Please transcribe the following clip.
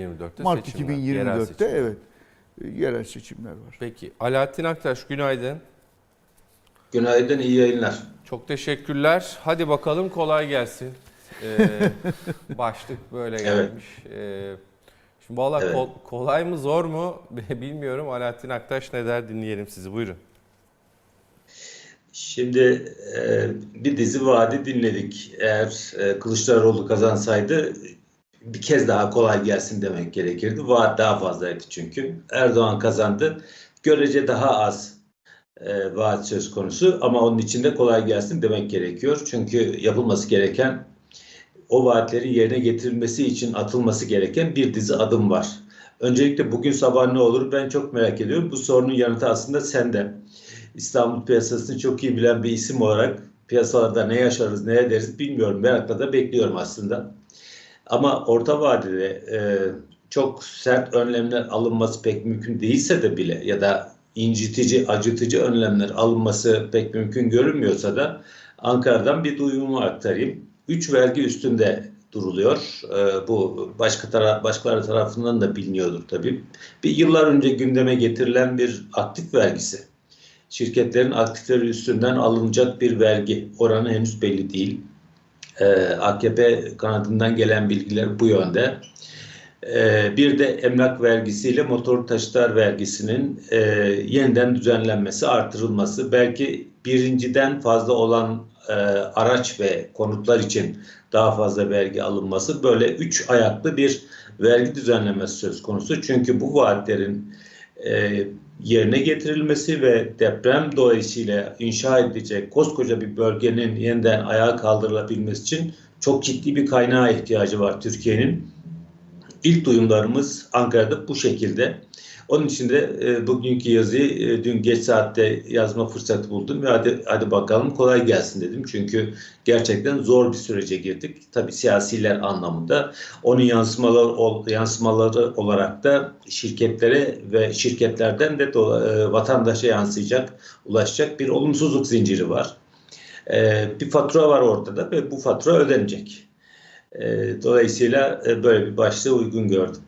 2024'te Mart seçim var, yerel 2024'te seçim. evet yerel seçimler var. Peki Alaaddin Aktaş günaydın. Günaydın, iyi yayınlar. Çok teşekkürler. Hadi bakalım kolay gelsin. Ee, başlık böyle gelmiş. Ee, şimdi valla Evet. kol- kolay mı zor mu bilmiyorum. Alaaddin Aktaş ne der dinleyelim sizi. Buyurun. Şimdi e, bir dizi vaadi dinledik. Eğer e, Kılıçdaroğlu kazansaydı bir kez daha kolay gelsin demek gerekirdi. Vaat daha fazlaydı çünkü. Erdoğan kazandı. Görece daha az e, vaat söz konusu ama onun içinde kolay gelsin demek gerekiyor. Çünkü yapılması gereken o vaatlerin yerine getirilmesi için atılması gereken bir dizi adım var. Öncelikle bugün sabah ne olur ben çok merak ediyorum. Bu sorunun yanıtı aslında sende. İstanbul piyasasını çok iyi bilen bir isim olarak piyasalarda ne yaşarız, ne ederiz bilmiyorum. Merakla da bekliyorum aslında. Ama orta vadede e, çok sert önlemler alınması pek mümkün değilse de bile ya da incitici, acıtıcı önlemler alınması pek mümkün görünmüyorsa da Ankara'dan bir duyumumu aktarayım. Üç vergi üstünde duruluyor. E, bu başka tara başkaları tarafından da biliniyordur tabii. Bir yıllar önce gündeme getirilen bir aktif vergisi şirketlerin aktifleri üstünden alınacak bir vergi oranı henüz belli değil. Ee, AKP kanadından gelen bilgiler bu yönde. Ee, bir de emlak vergisiyle motor taşıtlar vergisinin e, yeniden düzenlenmesi, artırılması, belki birinciden fazla olan e, araç ve konutlar için daha fazla vergi alınması böyle üç ayaklı bir vergi düzenlemesi söz konusu. Çünkü bu vaatlerin e, yerine getirilmesi ve deprem dolayısıyla inşa edilecek koskoca bir bölgenin yeniden ayağa kaldırılabilmesi için çok ciddi bir kaynağa ihtiyacı var Türkiye'nin. İlk duyumlarımız Ankara'da bu şekilde. Onun için de e, bugünkü yazıyı e, dün geç saatte yazma fırsatı buldum ve hadi, hadi bakalım kolay gelsin dedim. Çünkü gerçekten zor bir sürece girdik. Tabii siyasiler anlamında. Onun yansımaları, ol- yansımaları olarak da şirketlere ve şirketlerden de dola- e, vatandaşa yansıyacak, ulaşacak bir olumsuzluk zinciri var. E, bir fatura var ortada ve bu fatura ödenecek. E, dolayısıyla e, böyle bir başlığı uygun gördüm.